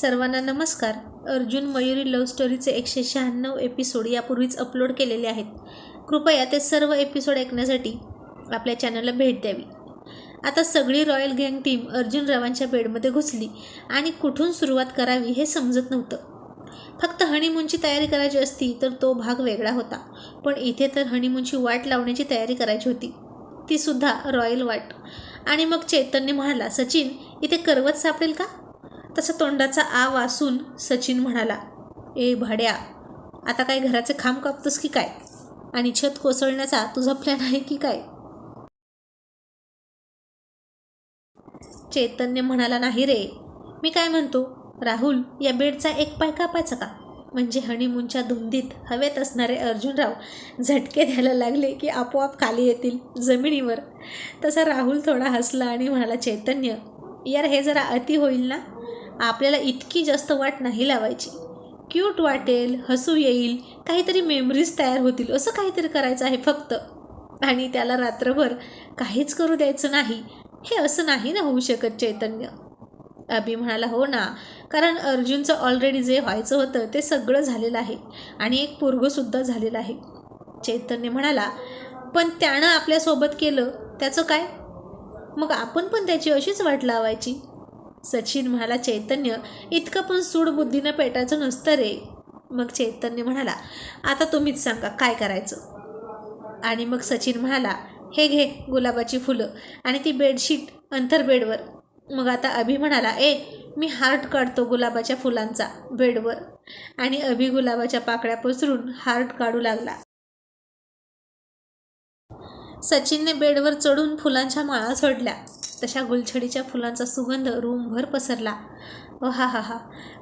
सर्वांना नमस्कार. अर्जुन मयुरी लव्ह स्टोरीचे एकशे शहाण्णव एपिसोड यापूर्वीच अपलोड केलेले आहेत. कृपया ते सर्व एपिसोड ऐकण्यासाठी आपल्या चॅनलला भेट द्यावी. आता सगळी रॉयल गँग टीम अर्जुन रावांच्या बेडमध्ये घुसली आणि कुठून सुरुवात करावी हे समजत नव्हतं. फक्त हनीमूनची तयारी करायची असती तर तो भाग वेगळा होता. पण इथे तर हनीमूनची वाट लावण्याची तयारी करायची होती. तीसुद्धा रॉयल वाट. आणि मग चैतन्य म्हणाला सचिन इथे करवत सापडेल का? तसा तोंडाचा आ वासून सचिन म्हणाला ए भाड्या आता काय घराचे खांब कापतोस की काय? आणि छत कोसळण्याचा तुझा प्लॅन आहे की काय? चैतन्य म्हणाला नाही रे. मी काय म्हणतो? राहुल या बेडचा एक पाय कापायचा का? म्हणजे हनीमूनच्या धुंदीत हवेत असणारे अर्जुनराव झटके द्यायला लागले की आपोआप खाली येतील जमिनीवर. तसा राहुल थोडा हसला आणि म्हणाला चैतन्य यार हे जरा अति होईल ना? आपल्याला इतकी जास्त वाट नाही लावायची. क्यूट वाटेल हसू येईल काहीतरी मेमरीज तयार होतील असं काहीतरी करायचं आहे फक्त. आणि त्याला रात्रभर काहीच करू द्यायचं नाही. हे असं नाही ना होऊ शकत चैतन्य. अभि म्हणाला हो ना. कारण अर्जुनचं ऑलरेडी जे व्हायचं होतं ते सगळं झालेलं आहे. आणि एक पोरगंसुद्धा झालेलं आहे. चैतन्य म्हणाला पण त्यानं आपल्यासोबत केलं त्याचं काय? मग आपण पण त्याची अशीच वाट लावायची. सचिन म्हणाला चैतन्य इतकं पण सूडबुद्धीनं पेटायचं नसतं रे. मग चैतन्य म्हणाला आता तुम्हीच सांगा काय करायचं? आणि मग सचिन म्हणाला हे घे गुलाबाची फुलं आणि ती बेडशीट अंतर बेडवर मग आता अभि म्हणाला ए मी हार्ट काढतो गुलाबाच्या फुलांचा बेडवर. आणि अभि गुलाबाच्या पाकळ्या पसरून हार्ट काढू लागला. सचिनने बेडवर चढून फुलांच्या माळा सोडल्या. तशा गुलछडीच्या फुलांचा सुगंध रूमभर पसरला. ओ हा हा हा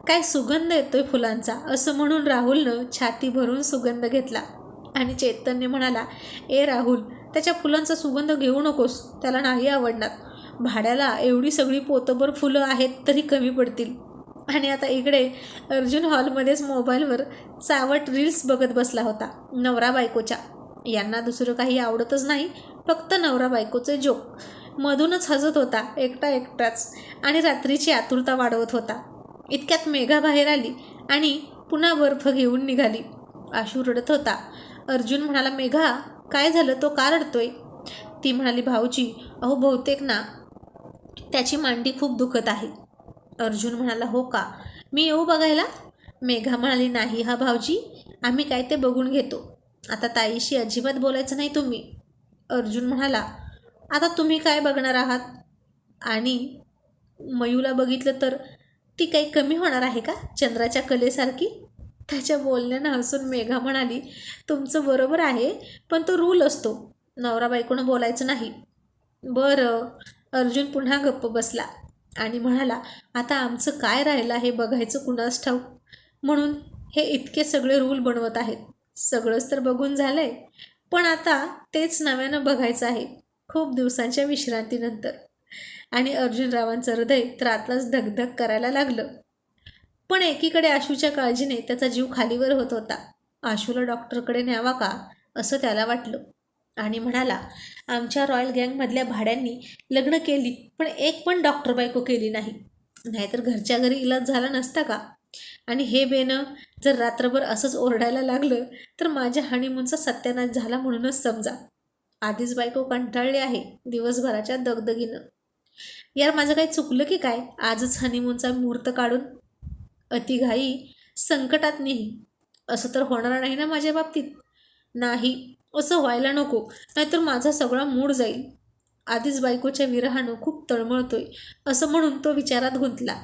काय सुगंध येतोय फुलांचा असं म्हणून राहुलनं छाती भरून सुगंध घेतला. आणि चैतन्य म्हणाला ए राहुल त्याच्या फुलांचा सुगंध घेऊ नकोस त्याला नाही आवडणार. भाड्याला एवढी सगळी पोतभर फुलं आहेत तरी कमी पडतील. आणि आता इकडे अर्जुन हॉलमध्येच मोबाईलवर चावट रील्स बघत बसला होता नवरा बायकोच्या. यांना दुसरं काही आवडतच नाही फक्त नवरा बायकोचे जोक मधूनच हजत होता एकटा एकटाच. आणि रात्रीची आतुरता वाढवत होता. इतक्यात मेघा बाहेर आली आणि पुन्हा बर्फ घेऊन निघाली. आशू रडत होता. अर्जुन म्हणाला मेघा काय झालं? तो का रडतोय? ती म्हणाली भाऊजी अहो बहुतेक ना त्याची मांडी खूप दुखत आहे. अर्जुन म्हणाला हो का? मी येऊ बघायला? मेघा म्हणाली नाही हा भाऊजी आम्ही काय ते बघून घेतो. आता ताईशी अजिबात बोलायचं नाही तुम्ही. अर्जुन म्हणाला आता तुम्ही काय बघणार आहात? आणि मयूला बघितलं तर ती काही कमी होणार आहे का? चंद्राच्या कलेसारखी? त्याच्या बोलण्यानं हसून मेघा म्हणाली तुमचं बरोबर आहे पण तो रूल असतो. नवरा बायकोनं बोलायचं नाही. बरं. अर्जुन पुन्हा गप्प बसला आणि म्हणाला आता आमचं काय राहिलं हे बघायचं कुणास ठाऊक? म्हणून हे इतके सगळे रूल बनवत आहेत. सगळंच तर बघून झालं आहे पण आता तेच नव्यानं बघायचं आहे. खूप दिवसांच्या विश्रांतीनंतर. आणि अर्जुनरावांचं हृदय तर आतलाच धगधग करायला लागलं. पण एकीकडे आशूच्या काळजीने त्याचा जीव खालीवर होत होता. आशूला डॉक्टरकडे न्यावा का असं त्याला वाटलं. आणि म्हणाला आमच्या रॉयल गँगमधल्या भाड्यांनी लग्न केली पण एक पण डॉक्टर बायको केली नाही. नाहीतर घरच्या घरी इलाज झाला नसता का? आणि हे बेनं जर रात्रभर असंच ओरडायला लागलं तर माझ्या हनीमूनचा सत्यानाश झाला म्हणूनच समजा. आधीच बायको कंटाळली आहे दिवसभराच्या दगदगीनं. यार माझं काही चुकलं की काय? आजच हनीमूनचा मुहूर्त काढून अतिघाई संकटात नाही. असं तर होणार नाही ना माझ्या बाबतीत? नाही असं व्हायला नको. नाहीतर माझा सगळा मूड जाईल. आधीच बायकोच्या विरहानं खूप तळमळतोय असं म्हणून तो विचारात गुंतला.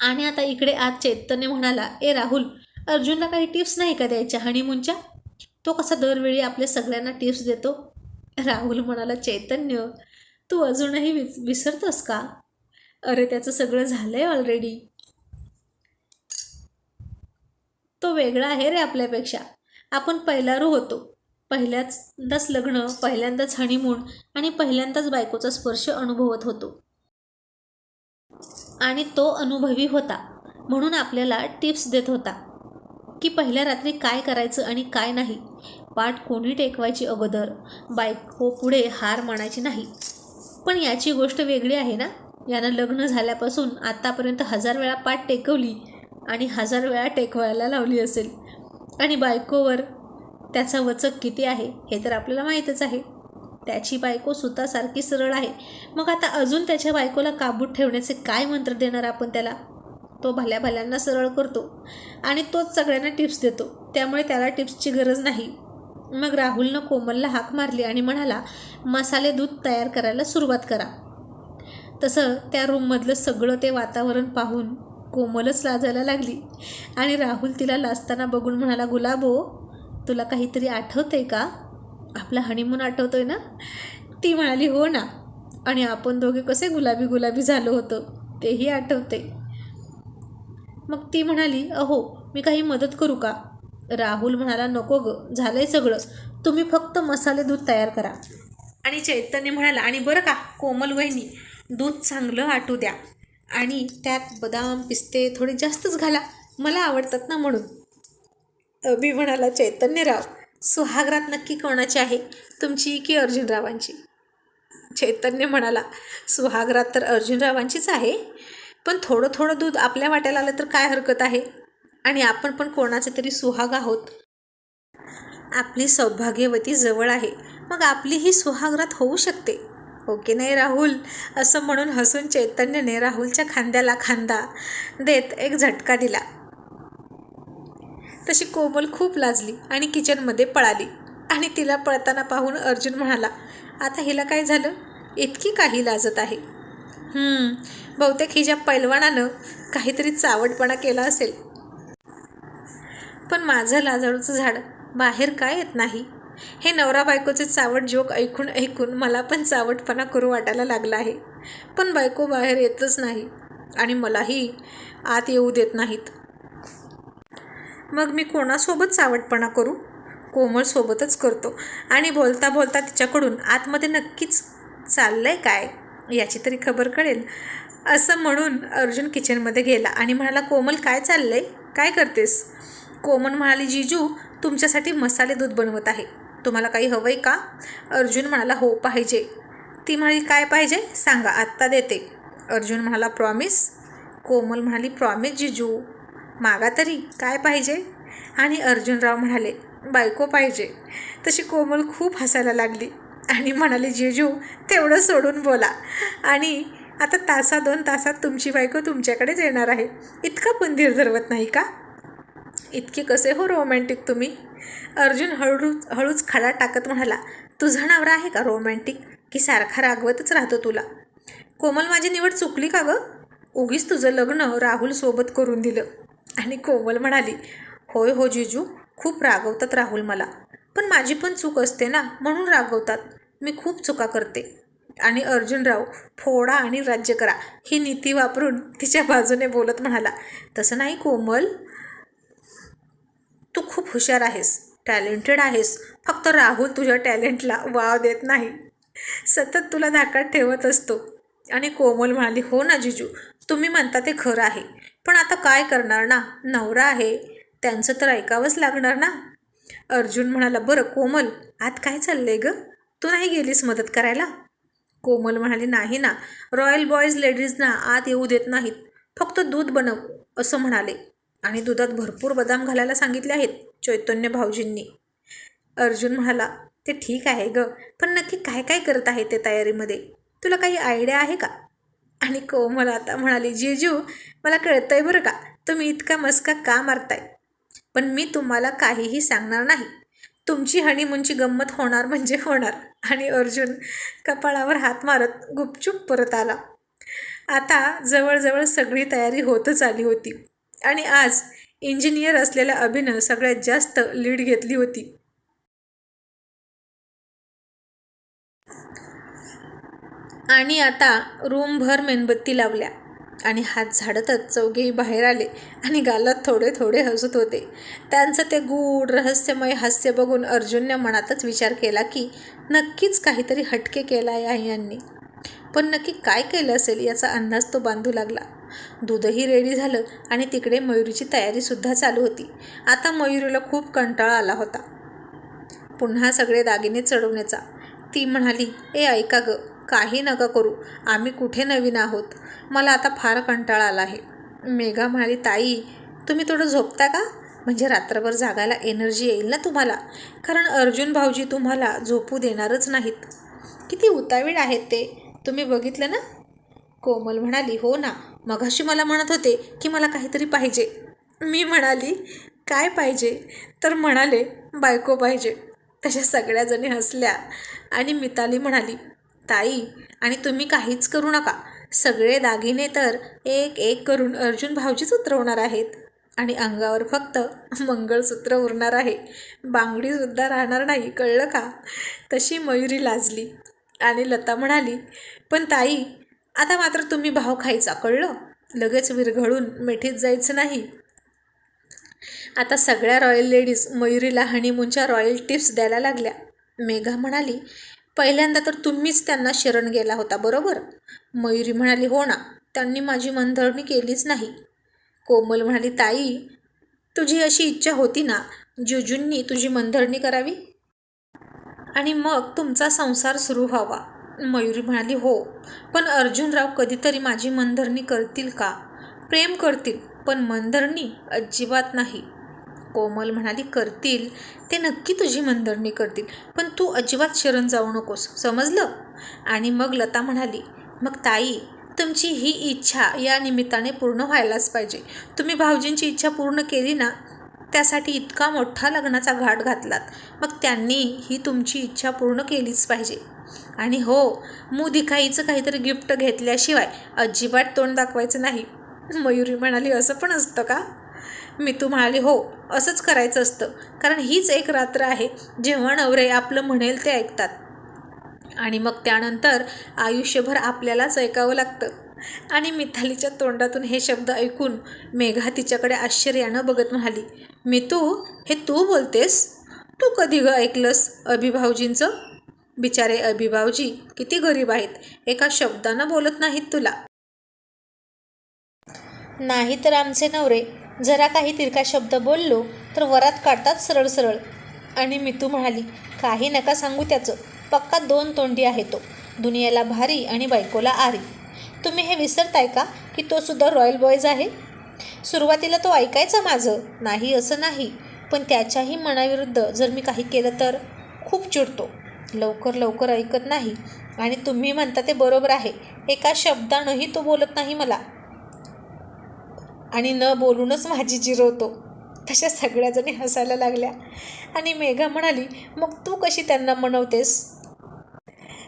आणि आता इकडे आज चैतन्य म्हणाला ए राहुल अर्जुनला काही टिप्स नाही का द्यायच्या हनीमूनच्या तो कसा दरवेळी आपल्या सगळ्यांना टिप्स देतो? राहुल म्हणाला चैतन्य तू अजूनही विस विसरतोस का? अरे त्याचं सगळं झालं आहे ऑलरेडी तो वेगळा आहे रे आपल्यापेक्षा. आपण पहिलारू होतो. पहिल्याच लग्न पहिल्यांदाच हनीमून आणि पहिल्यांदाच बायकोचा स्पर्श अनुभवत होतो. आणि तो अनुभवी होता म्हणून आपल्याला टिप्स देत होता की पहिल्या रात्री काय करायचं आणि काय नाही. पाठ कोणी टेकवायची अगोदर बायको पुढे हार मानायची नाही. पण याची गोष्ट वेगळी आहे ना? यानं लग्न झाल्यापासून आत्तापर्यंत हजार वेळा पाठ टेकवली आणि हजार वेळा टेकवायला लावली असेल. आणि बायकोवर त्याचा वचक किती आहे हे तर आपल्याला माहीतच आहे. त्याची बायको सुतासारखी सरळ आहे. मग आता अजून त्याच्या बायकोला काबूत ठेवण्याचे काय मंत्र देणार आपण त्याला? तो भल्या भल्यांना सरळ करतो आणि तोच सगळ्यांना टिप्स देतो. त्यामुळे त्याला टिप्सची गरज नाही. मग राहुलनं कोमलला हाक मारली आणि म्हणाला मसाले दूध तयार करायला सुरुवात करा. तसं त्या रूममधलं सगळं ते वातावरण पाहून कोमलच लाजायला लागली. आणि राहुल तिला लाजताना बघून म्हणाला गुलाबो तुला काहीतरी आठवतंय का? आपला हनीमून आठवतोय ना? ती म्हणाली हो ना. आणि आपण दोघे कसे गुलाबी गुलाबी झालो होतो तेही आठवते मग ती म्हणाली अहो मी काही मदत करू का? राहुल म्हणाला नको ग झालंय सगळं. तुम्ही फक्त मसाले दूध तयार करा. आणि चैतन्य म्हणाला आणि बरं का कोमल वहिनी दूध चांगलं आटू द्या. आणि त्यात बदाम पिस्ते थोडे जास्तच घाला मला आवडतात ना म्हणून. अभि म्हणाला चैतन्यराव सुहागरात नक्की कोणाची आहे? तुमची की अर्जुनरावांची? चैतन्य म्हणाला सुहागरात तर अर्जुनरावांचीच आहे. पण थोडं थोडं दूध आपल्या वाट्याला आलं तर काय हरकत आहे? आणि आपण पण कोणाचे तरी सुहाग आहोत. आपली सौभाग्यवती जवळ आहे. मग आपली ही सुहागरात होऊ शकते. हो की नाही राहुल? असं म्हणून हसून चैतन्यने राहुलच्या खांद्याला खांदा देत एक झटका दिला. तशी कोमल खूप लाजली आणि किचनमध्ये पळाली. आणि तिला पळताना पाहून अर्जुन म्हणाला आता हिला काय झालं? इतकी काही लाजत आहे. बहुतेक हिच्या पैलवानानं काहीतरी चावटपणा केला असेल. पण माझं लाजाळूचं झाड बाहेर काय येत नाही? हे नवरा बायकोचे चावट जोक ऐकून ऐकून मला पण चावटपणा करू वाटायला लागला आहे. पण बायको बाहेर येतच नाही आणि मलाही आत येऊ देत नाहीत. मग मी कोणासोबत चावटपणा करू? कोमलसोबतच करतो. आणि बोलता बोलता तिच्याकडून आतमध्ये नक्कीच चाललं आहे काय याची तरी खबर कळेल असं म्हणून अर्जुन किचनमध्ये गेला आणि म्हणाला कोमल काय चाललं आहे काय करतेस? कोमल म्हणाली जिजू तुमच्यासाठी मसाले दूध बनवत आहे. तुम्हाला काही हवंय का अर्जुन म्हणाला हो पाहिजे. ती म्हणाली काय पाहिजे? सांगा आत्ता देते. अर्जुन म्हणाला प्रॉमिस. कोमल म्हणाली प्रॉमिस जिजू. मागा तरी काय पाहिजे? आणि अर्जुनराव म्हणाले बायको पाहिजे. तशी कोमल खूप हसायला लागली आणि म्हणाली जिजू तेवढं सोडून बोला. आणि आता तासा दोन तासात तुमची बायको तुमच्याकडेच येणार आहे. इतका पण धीर धरवत नाही का? इतके कसे हो रोमॅन्टिक तुम्ही? अर्जुन हळूच हळूच खडा टाकत म्हणाला तुझा नवरा आहे का रोमॅन्टिक की सारखा रागवतच राहतो तुला? कोमल माझी निवड चुकली का गं? उगीच तुझं लग्न राहुलसोबत करून दिलं. आणि कोमल म्हणाली होय हो जिजू खूप रागवतात राहुल मला. पण माझी पण चूक असते ना म्हणून रागवतात. मी खूप चुका करते. आणि अर्जुनराव फोडा आणि राज्य करा. ही नीती वापरून तिच्या बाजूने बोलत म्हणाला तसं नाही कोमल. तू खूप हुशार आहेस टॅलेंटेड आहेस. फक्त राहुल तुझ्या टॅलेंटला वाव देत नाही. सतत तुला धाकात ठेवत असतो. आणि कोमल म्हणाली हो ना जिजू तुम्ही म्हणता ते खरं आहे. पण आता काय करणार ना? नवरा आहे. त्यांचं तर ऐकावंच लागणार ना? अर्जुन म्हणाला बरं कोमल आत काय चाललंय ग? तू नाही गेलीस मदत करायला? कोमल म्हणाली नाही ना. रॉयल बॉयज लेडीजना आत येऊ देत नाहीत. फक्त दूध बनव असं म्हणाले. आणि दुधात भरपूर बदाम घालायला सांगितले आहेत चैतन्य भाऊजींनी. अर्जुन म्हणाला ते ठीक आहे ग पण नक्की काय काय करत आहे ते तयारीमध्ये? तुला काही आयडिया आहे का? आणि कोमल आता म्हणाली जिजू मला कळतंय बरं का तुम्ही इतका मस्का का मारताय? पण मी तुम्हाला काहीही सांगणार नाही. तुमची हनीमूनची गंमत होणार म्हणजे होणार. आणि अर्जुन कपाळावर हात मारत गुपचूप परत आला. आता जवळजवळ सगळी तयारी होतच आली होती. आणि आज इंजिनियर असलेल्या अभिनं सगळ्यात जास्त लीड घेतली होती. आणि आता रूमभर मेणबत्ती लावल्या आणि हात झाडतच चौघेही बाहेर आले आणि गालात थोडे थोडे हसत होते. त्यांचं ते गूढ रहस्यमय हास्य बघून अर्जुनने मनातच विचार केला की नक्कीच काहीतरी हटके केला आहे यांनी. पण नक्की काय केलं असेल याचा अंदाज तो बांधू लागला. दूधही रेडी झालं आणि तिकडे मयुरीची तयारीसुद्धा चालू होती. आता मयुरीला खूप कंटाळा आला होता. पुन्हा सगळे दागिने चढवण्याचा. ती म्हणाली ए ऐका ग काही नका करू. आम्ही कुठे नवीन आहोत? मला आता फार कंटाळा आला आहे. मेघा म्हणाली ताई तुम्ही थोडं झोपता का? म्हणजे रात्रभर जागायला एनर्जी येईल ना तुम्हाला? कारण अर्जुन भाऊजी तुम्हाला झोपू देणारच नाहीत. किती उतावीळ आहेत ते? तुम्ही बघितलं ना? कोमल म्हणाली हो ना. मगाशी मला म्हणत होते की मला काहीतरी पाहिजे. मी म्हणाली काय पाहिजे? तर म्हणाले बायको पाहिजे. तशा सगळ्याजणी हसल्या आणि मिताली म्हणाली ताई आणि तुम्ही काहीच करू नका. सगळे दागिने तर एक एक करून अर्जुन भाऊजीच उतरवणार आहेत आणि अंगावर फक्त मंगळसूत्र उरणार आहे. बांगडीसुद्धा राहणार नाही कळलं का? तशी मयुरी लाजली आणि लता म्हणाली पण ताई आता मात्र तुम्ही भाव खायचा कळलं? लगेच विरघळून मिठीत जायचं नाही. आता सगळ्या रॉयल लेडीज मयुरीला हनीमूनच्या रॉयल टिप्स द्यायला लागल्या. मेघा म्हणाली पहिल्यांदा तर तुम्हीच त्यांना शरण गेला होता बरोबर? मयुरी म्हणाली हो ना त्यांनी माझी मनधरणी केलीच नाही. कोमल म्हणाली ताई तुझी अशी इच्छा होती ना जुजूंनी तुझी मनधरणी करावी? आणि मग तुमचा संसार सुरू व्हावा. मयुरी म्हणाली हो पण अर्जुनराव कधीतरी माझी मनधरणी करतील का? प्रेम करतील पण मनधरणी अजिबात नाही. कोमल म्हणाली करतील ते नक्की तुझी मनधरणी करतील पण तू अजिबात शरण जाऊ नकोस समजलं? आणि मग लता म्हणाली मग ताई तुमची ही इच्छा या निमित्ताने पूर्ण व्हायलाच पाहिजे. तुम्ही भाऊजींची इच्छा पूर्ण केली ना त्यासाठी इतका मोठा लग्नाचा घाट घातलात. मग त्यांनी ही तुमची इच्छा पूर्ण केलीच पाहिजे. आणि हो मू काहीतरी गिफ्ट घेतल्याशिवाय अजिबात तोंड दाखवायचं नाही. मयुरी म्हणाली असं पण असतं का? मी तू म्हणाली हो असंच करायचं असतं. कारण हीच एक रात्र आहे जेव्हा नवरे आपलं म्हणेल ते ऐकतात. आणि मग त्यानंतर आयुष्यभर आपल्यालाच ऐकावं लागतं. आणि मिथालीच्या तोंडातून हे शब्द ऐकून मेघा तिच्याकडे आश्चर्यानं बघत म्हणाली मितू हे तू बोलतेस? तू कधी ग ऐकलंस अभिभाऊजींचं बिचारे अभिभावजी किती गरीब आहेत. एका शब्दानं बोलत नाहीत तुला. नाही तर आमचे नवरे जरा काही तिरका शब्द बोललो तर वरात काढतात सरळ सरळ. आणि मितू म्हणाली काही नका सांगू त्याचं. पक्का दोन तोंडी आहे तो. दुनियेला भारी आणि बायकोला आरी. तुम्ही हे विसरताय का की तो सुद्धा रॉयल बॉयज आहे? सुरुवातीला तो ऐकायचा माझं. नाही असं नाही. पण त्याच्याही मनाविरुद्ध जर मी काही केलं तर खूप चिडतो. लवकर लवकर ऐकत नाही आणि तुम्ही म्हणता ते बरोबर आहे. एका शब्दानंही तो बोलत नाही मला. आणि न बोलूनच माझी जिरवतो तशा सगळ्याजणी हसायला लागल्या. आणि मेघा म्हणाली मग तू कशी त्यांना म्हणवतेस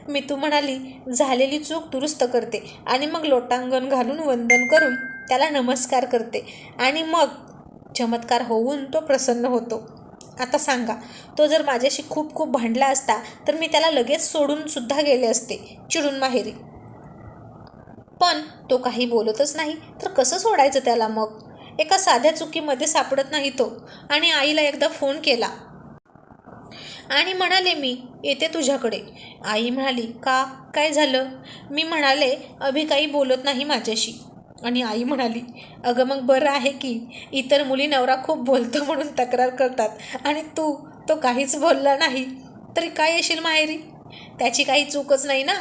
मी तू म्हणाली झालेली चूक दुरुस्त करते आणि मग लोटांगण घालून वंदन करून त्याला नमस्कार करते आणि मग चमत्कार होऊन तो प्रसन्न होतो. आता सांगा तो जर माझ्याशी खूप खूप भांडला असता तर मी त्याला लगेच सोडून सुद्धा गेले असते चिडून माहेरी. पण तो काही बोलतच नाही तर कसं सोडायचं त्याला मग? एका साध्या चुकीमध्ये सापडत नाही तो आणि आईला एकदा फोन केला. आणि म्हणाले मी येते तुझ्याकडे. आई म्हणाली का? काय झालं? मी म्हणाले अभि काही बोलत नाही माझ्याशी. आणि आई म्हणाली अगं मग बरं आहे की इतर मुली नवरा खूप बोलतो म्हणून तक्रार करतात. आणि तू तो काहीच बोलला नाही तरी काय येशील माहेरी? त्याची काही चूकच नाही ना?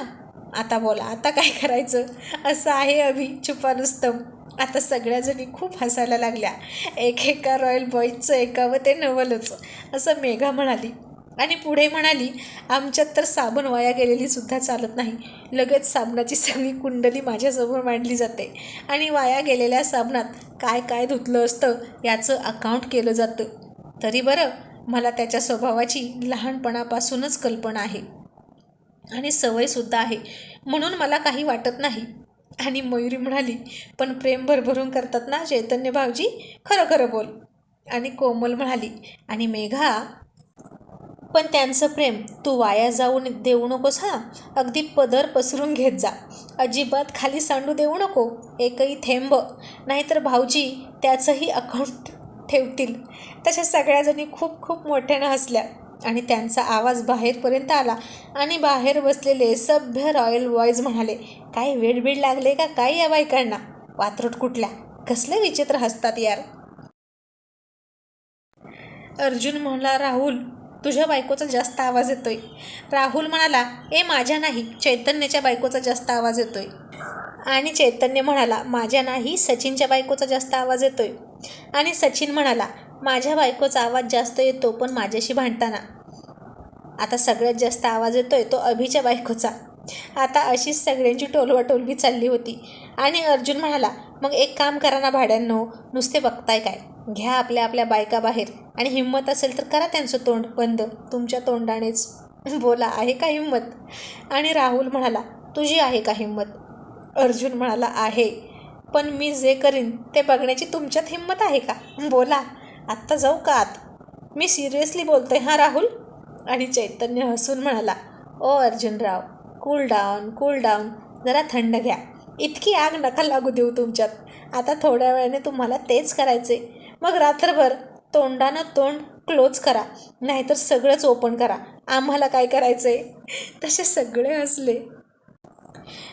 आता बोला आता काय करायचं? असं आहे अभि छुपानुस्तम आता सगळ्याजणी खूप हसायला लागल्या. एक एका रॉयल बॉईजचं एकावं ते नवलच. असं मेघा म्हणाली. आणि पुढे म्हणाली आमच्यात तर साबण वाया गेलेली सुद्धा चालत नाही. लगेच साबणाची सगळी कुंडली माझ्यासमोर मांडली जाते. आणि वाया गेलेल्या साबणात काय काय धुतलं असतं याचं अकाउंट केलं जातं. तरी बरं मला त्याच्या स्वभावाची लहानपणापासूनच कल्पना आहे. आणि सवयसुद्धा आहे. म्हणून मला काही वाटत नाही. आणि मयुरी म्हणाली पण प्रेम भरभरून करतात ना चैतन्य भाऊजी? खरं खरं बोल. आणि कोमल म्हणाली आणि मेघा पण त्यांचं प्रेम तू वाया जाऊन देऊ नकोस हां? अगदी पदर पसरून घेत जा. अजिबात खाली सांडू देऊ नको. एकही थेंब. नाहीतर भाऊजी त्याचंही अकाउंट ठेवतील. तशा सगळ्याजणी खूप खूप मोठ्यानं हसल्या आणि त्यांचा आवाज बाहेरपर्यंत आला आणि बाहेर बसलेले सभ्य रॉयल बॉयज म्हणाले काय वेडबीड लागले का? काय या बायकांना? वात्रट कुठल्या? कसले विचित्र हसतात यार. अर्जुन म्हणला राहुल तुझ्या बायकोचा जास्त आवाज येतोय. राहुल म्हणाला ए माझ्या नाही चैतन्याच्या बायकोचा जास्त आवाज येतोय. आणि चैतन्य म्हणाला माझ्या नाही सचिनच्या बायकोचा जास्त आवाज येतोय. आणि सचिन म्हणाला माझ्या बायकोचा आवाज जास्त येतो पण माझ्याशी भांडताना. आता सगळ्यात जास्त आवाज येतोय तो अभिच्या बायकोचा. आता अशीच सगळ्यांची टोलवाटोलवी चालली होती. आणि अर्जुन म्हणाला मग एक काम करा ना भाड्यांनो नुसते बघताय काय. घ्या आपल्या आपल्या बायका बाहेर आणि हिंमत असेल तर करा त्यांचं तोंड बंद. तुमच्या तोंडानेच. बोला आहे का हिंमत? आणि राहुल म्हणाला तुझी आहे का हिंमत? अर्जुन म्हणाला आहे. पण मी जे करीन ते बघण्याची तुमच्यात हिंमत आहे का? बोला आत्ता जाऊ का आत? मी सिरियसली बोलतोय हां राहुल? आणि चैतन्य हसून म्हणाला ओ Arjunrao cool down cool down जरा थंड घ्या. इतकी आग नका लागू देऊ तुमच्यात. आता थोड्या वेळाने तुम्हाला तेच करायचे मग रात्रभर तोंडानं तोंड क्लोज करा नाहीतर सगळंच ओपन करा. आम्हाला काय करायचं आहे तसे सगळे हसले.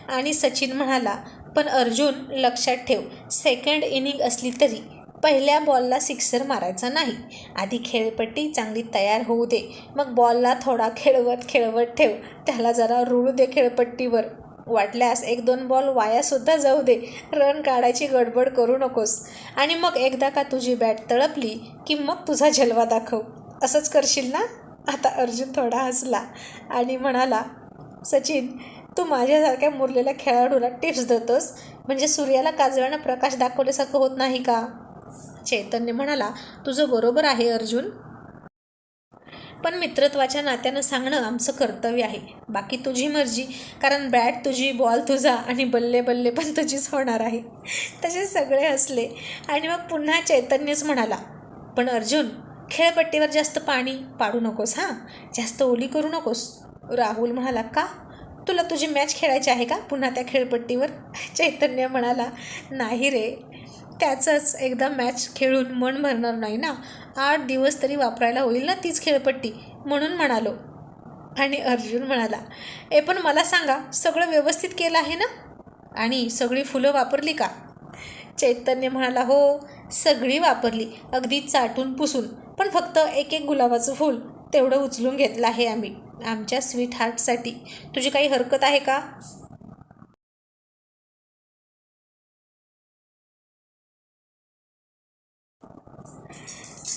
आणि सचिन म्हणाला पण अर्जुन लक्षात ठेव सेकंड इनिंग असली तरी पहिल्या बॉलला सिक्सर मारायचा नाही. आधी खेळपट्टी चांगली तयार होऊ दे. मग बॉलला थोडा खेळवत खेळवत ठेव. त्याला जरा रुळू दे खेळपट्टीवर. वाटल्यास एक दोन बॉल वायासुद्धा जाऊ दे. रन काढायची गडबड करू नकोस. आणि मग एकदा का तुझी बॅट तळपली की मग तुझा जलवा दाखव. असंच करशील ना? आता अर्जुन थोडा हसला आणि म्हणाला सचिन तू माझ्यासारख्या मुरलेल्या खेळाडूला टिप्स देतोस? म्हणजे सूर्याला काजळानं प्रकाश दाखवल्यासारखं होत नाही का? चैतन्य म्हणाला तुझं बरोबर आहे अर्जुन. पण मित्रत्वाच्या नात्यानं सांगणं आमचं कर्तव्य आहे. बाकी तुझी मर्जी कारण बॅट तुझी बॉल तुझा आणि बल्ले बल्ले पण तुझीच होणार आहे. तसे सगळे हसले आणि मग पुन्हा चैतन्यच म्हणाला पण अर्जुन खेळपट्टीवर जास्त पाणी पाडू नकोस हां? जास्त ओली करू नकोस. राहुल म्हणाला का? तुला तुझी मॅच खेळायची आहे का? पुन्हा त्या खेळपट्टीवर? चैतन्य म्हणाला नाही रे त्याचंच एकदा मॅच खेळून मन भरणार नाही ना. आठ दिवस तरी वापरायला होईल ना तीच खेळपट्टी म्हणून म्हणालो. आणि अर्जुन म्हणाला ए पण मला सांगा सगळं व्यवस्थित केलं आहे ना? आणि सगळी फुलं वापरली का? चैतन्य म्हणाला हो सगळी वापरली अगदी चाटून पुसून. पण फक्त एक एक गुलाबाचं फूल तेवढं उचलून घेतलं आहे आम्ही. आमच्या स्वीट हार्टसाठी तुझी काही हरकत आहे का?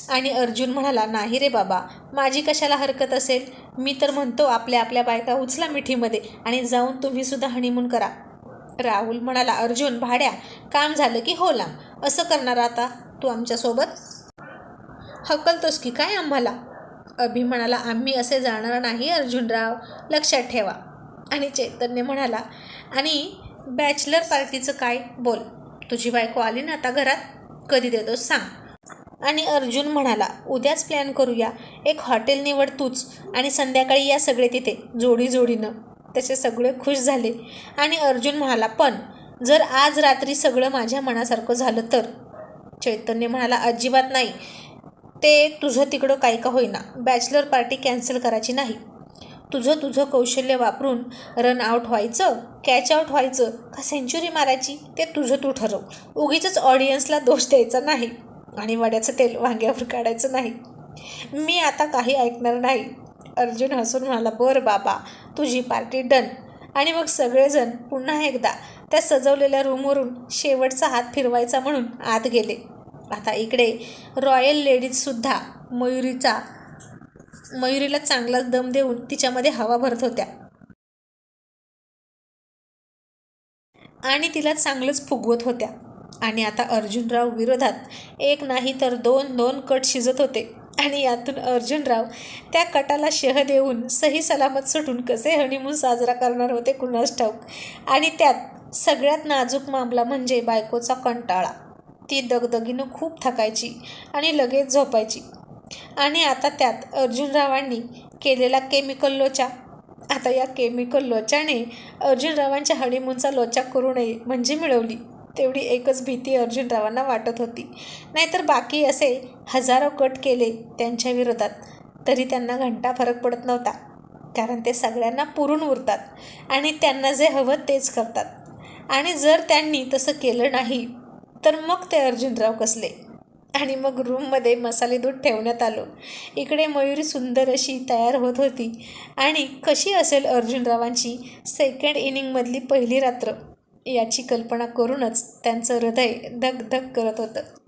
आणि अर्जुन म्हणाला नाही रे बाबा माझी कशाला हरकत असेल? मी तर म्हणतो आपल्या आपल्या बायका उचला मिठीमध्ये आणि जाऊन तुम्हीसुद्धा हनीमून करा. राहुल म्हणाला अर्जुन भाड्या काम झालं की हो लांब. असं करणार आता तू आमच्यासोबत? हकलतोस की काय आम्हाला? अभि म्हणाला आम्ही असे जाणार नाही अर्जुनराव. लक्षात ठेवा. आणि चैतन्य म्हणाला आणि बॅचलर पार्टीचं काय? बोल. तुझी बायको आली ना आता घरात? कधी देतोस सांग. आणि अर्जुन म्हणाला उद्याच प्लॅन करूया. एक हॉटेल निवड तूच आणि संध्याकाळी या सगळे तिथे जोडी जोडीनं. तसे सगळे खुश झाले. आणि अर्जुन म्हणाला पण जर आज रात्री सगळं माझ्या मनासारखं झालं तर? चैतन्य म्हणाला अजिबात नाही. ते तुझं तिकडं काय का होईना. बॅचलर पार्टी कॅन्सल करायची नाही. तुझं तुझं कौशल्य वापरून रन आउट व्हायचं कॅच आउट व्हायचं का सेंचुरी मारायची ते तुझं तू ठरव. उगीच ऑडियन्सला दोष द्यायचा नाही. आणि वड्याचं तेल वांग्यावर काढायचं नाही. मी आता काही ऐकणार नाही. अर्जुन हसून म्हणाला बरं बाबा तुझी पार्टी डन. आणि मग सगळेजण पुन्हा एकदा त्या सजवलेल्या रूमवरून शेवटचा हात फिरवायचा म्हणून आत गेले. आता इकडे रॉयल लेडीजसुद्धा मयुरीचा मयुरीला चांगलाच दम देऊन तिच्यामध्ये हवा भरत होत्या. आणि तिला चांगलंच फुगवत होत्या. आणि आता अर्जुनराव विरोधात एक नाही तर दोन दोन कट शिजत होते. आणि यातून अर्जुनराव त्या कटाला शह देऊन सही सलामत सुटून कसे हनीमून साजरा करणार होते कुणास ठाऊक? आणि त्यात सगळ्यात नाजूक मामला म्हणजे बायकोचा कंटाळा. ती दगदगीनं खूप थकायची आणि लगेच झोपायची. आणि आता त्यात अर्जुनरावांनी केलेला केमिकल लोचा आता या केमिकल लोचाने अर्जुनरावांच्या हनीमूनचा लोचा करू नये म्हणजे मिळवली. तेवढी एकच भीती अर्जुनरावांना वाटत होती. नाहीतर बाकी असे हजारो कट केले त्यांच्या विरोधात. तरी त्यांना घंटा फरक पडत नव्हता. कारण ते सगळ्यांना पुरून उरतात आणि त्यांना जे हवं तेच करतात. आणि जर त्यांनी तसं केलं नाही तर मग ते अर्जुनराव कसले? आणि मग रूममध्ये मसाले दूध ठेवण्यात आलो. इकडे मयुरी सुंदर अशी तयार होत होती. आणि कशी असेल अर्जुनरावांची सेकंड इनिंगमधली पहिली रात्र? याची कल्पना करूनच त्यांचं हृदय धगधग करत होतं.